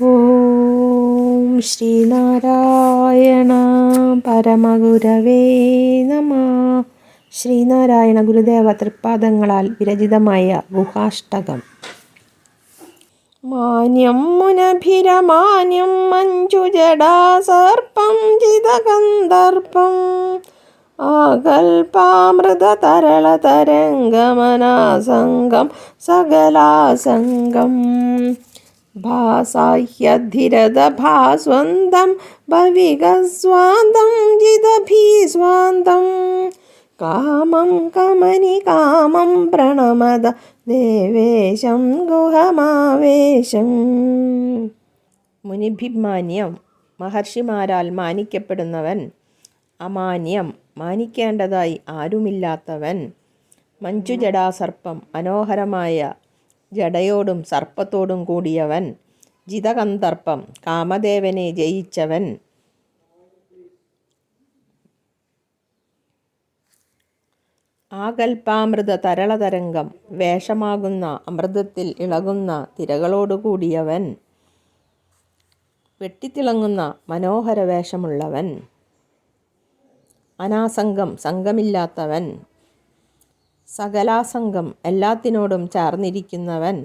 ഓം ശ്രീനാരായണ പരമഗുരവേ നമ. ശ്രീനാരായണ ഗുരുദേവ തൃപ്പാദങ്ങളാൽ വിരചിതമായ ഗുഹാഷ്ടകം. മാന്യം മുനഭിരമാന്യം മഞ്ജുജടാ സർപ്പം ചിതകന്ദർപ്പം. ആകൽപാമൃതതരളതരംഗമനാസംഗം സകലാസംഗം. ഭാസാഹ്യധിരതഭാസ്വന്തം ഭവികസ്വാന്തം ജിതഭീസ്വാന്തം കാമം കമനി കാമം പ്രണമത ദേവേശം ഗുഹമാവേശം മുനിഭിമാന്യം മഹർഷിമാരാൽ മാനിക്കപ്പെടുന്നവൻ അമാന്യം മാനിക്കേണ്ടതായി ആരുമില്ലാത്തവൻ മഞ്ജുജടാസർപ്പം മനോഹരമായ ജടയോടും സർപ്പത്തോടും കൂടിയവൻ. ജിതകന്ദർപ്പം കാമദേവനെ ജയിച്ചവൻ. ആകൽപാമൃത തരളതരംഗം വേഷമാകുന്ന അമൃതത്തിൽ ഇളകുന്ന തിരകളോടുകൂടിയവൻ വെട്ടിത്തിളങ്ങുന്ന മനോഹര വേഷമുള്ളവൻ. അനാസംഗം സംഘമില്ലാത്തവൻ. സകലാസംഗം എല്ലാത്തിനോടും ചേർന്നിരിക്കുന്നവൻ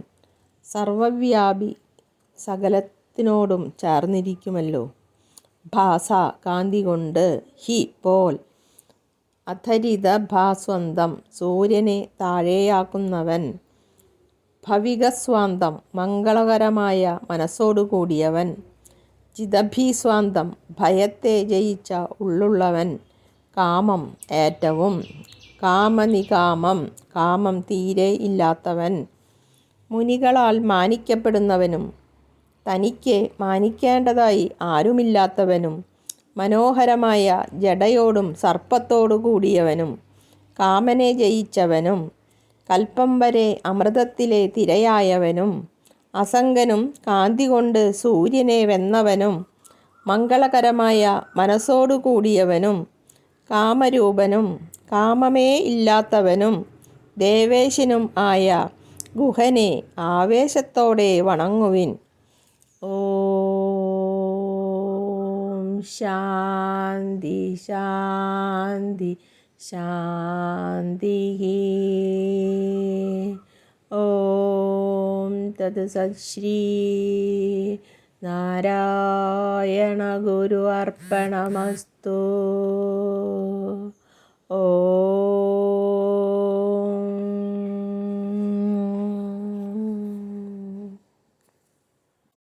സർവവ്യാപി സകലത്തിനോടും ചേർന്നിരിക്കുമല്ലോ. ഭാസ കാന്തി കൊണ്ട് ഹി പോൽ അധരിത ഭാസ്വന്തം സൂര്യനെ താഴെയാക്കുന്നവൻ ഭവികസ്വാന്തം മംഗളകരമായ മനസ്സോടുകൂടിയവൻ ചിതഭീസ്വാന്തം ഭയത്തെ ജയിച്ച ഉള്ളുള്ളവൻ കാമം ഏറ്റവും കാമനികാമം. കാമം തീരെ ഇല്ലാത്തവൻ. മുനികളാൽ മാനിക്കപ്പെടുന്നവനും തനിക്ക് മാനിക്കേണ്ടതായി ആരുമില്ലാത്തവനും മനോഹരമായ ജടയോടും സർപ്പത്തോടു കൂടിയവനും കാമനെ ജയിച്ചവനും കൽപ്പം വരെ അമൃതത്തിലെ തിരയായവനും അസംഗനും കാന്തി കൊണ്ട് സൂര്യനെ വെന്നവനും മംഗളകരമായ മനസ്സോടു കൂടിയവനും കാമരൂപനും കാമമേ ഇല്ലാത്തവനും ദേവേശനും ആയ ഗുഹനെ ആവേശത്തോടെ വണങ്ങുവിൻ. ഓം ശാന്തി ശാന്തി ശാന്തി ഓം തത് സശ്രീ നാരായണ ഗുരു അർപ്പണമസ്തു. ഓ